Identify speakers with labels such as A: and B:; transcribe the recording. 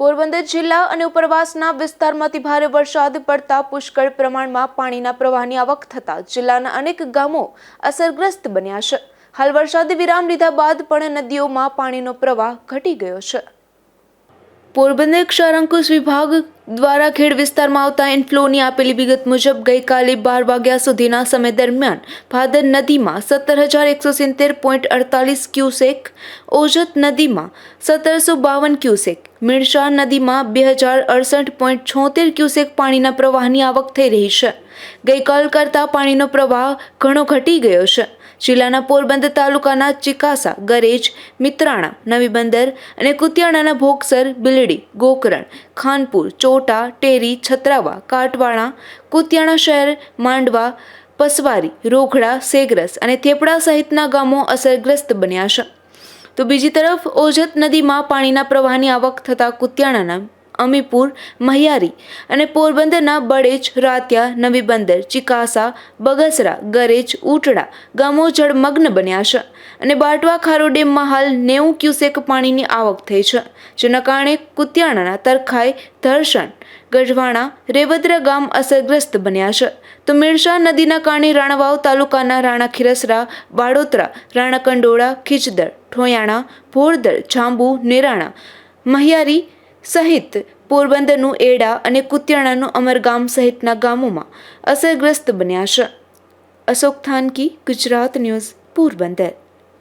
A: પોરબંદર જિલ્લા અને ઉપરવાસના વિસ્તારમાંથી ભારે વરસાદ પડતા પુષ્કળ પ્રમાણમાં પાણીના પ્રવાહની આવક થતા જિલ્લાના અનેક ગામો અસરગ્રસ્ત બન્યા છે. હાલ વરસાદ વિરામ લીધા બાદ પણ નદીઓમાં પાણીનો પ્રવાહ ઘટી ગયો છે. પોરબંદર ક્ષારંકુશ વિભાગ દ્વારા ખેડ વિસ્તારમાં આવતા ઇન્ફ્લોની આપેલી વિગત મુજબ ગઈકાલે બાર વાગ્યા સુધીના સમય દરમિયાન ભાદર નદીમાં સત્તર હજાર એકસો સિત્તેર પોઈન્ટ અડતાલીસ ક્યુસેક, ઓજત નદીમાં સત્તરસો બાવન ક્યુસેક મીણશા નદીમાં બે હજાર અડસઠ પોઈન્ટ છોતેર ક્યુસેક પાણીના પ્રવાહની આવક થઈ રહી છે. ગઈકાલ કરતાં પાણીનો પ્રવાહ ઘણો ઘટી ગયો છે. જિલ્લાના પોરબંદર તાલુકાના ચિકાસા, ગરેજ, મિત્રાણા, નવી બંદર અને કુતિયાણાના ભોગસર, બિલડી, ગોકરણ, ખાનપુર, ચોટા, ટેરી, છત્રાવા, કાટવાણા, કુતિયાણા શહેર, માંડવા, પસવારી, રોઘડા, સેગરસ અને થેપડા સહિતના ગામો અસરગ્રસ્ત બન્યા છે. તો બીજી તરફ ઓજત નદીમાં પાણીના પ્રવાહની આવક થતાં કુતિયાણાના અમીપુર, મહિયારી અને પોરબંદરના બળેજ, રાત્યા, નવી બંદર, ચિકાસા, બગસરા, ગરેજ, ઉટડા ગામો જળમગ્ન બન્યા છે અને બાટવા ખારો ડેમમાં હાલ નેવું ક્યુસેક પાણીની આવક થઈ છે, જેના કારણે કુતિયાણાના તરખાઈ ધરસણ ગઢવાણા, રેવદ્રા ગામ અસરગ્રસ્ત બન્યા છે. તો મિરસા નદીના કારણે રાણાવાવ તાલુકાના રાણા ખીરસરા બાળોતરા રાણા કંડોળા ખીચદર ઠોયાણા ભોરદર જાંબુ, નેરાણા, મહિયારી સહિત પોરબંદરનું એડા અને કુતિયાણાનું અમરગામ સહિતના ગામોમાં અસરગ્રસ્ત બન્યા છે. અશોક થાનકી, ગુજરાત ન્યૂઝ, પોરબંદર.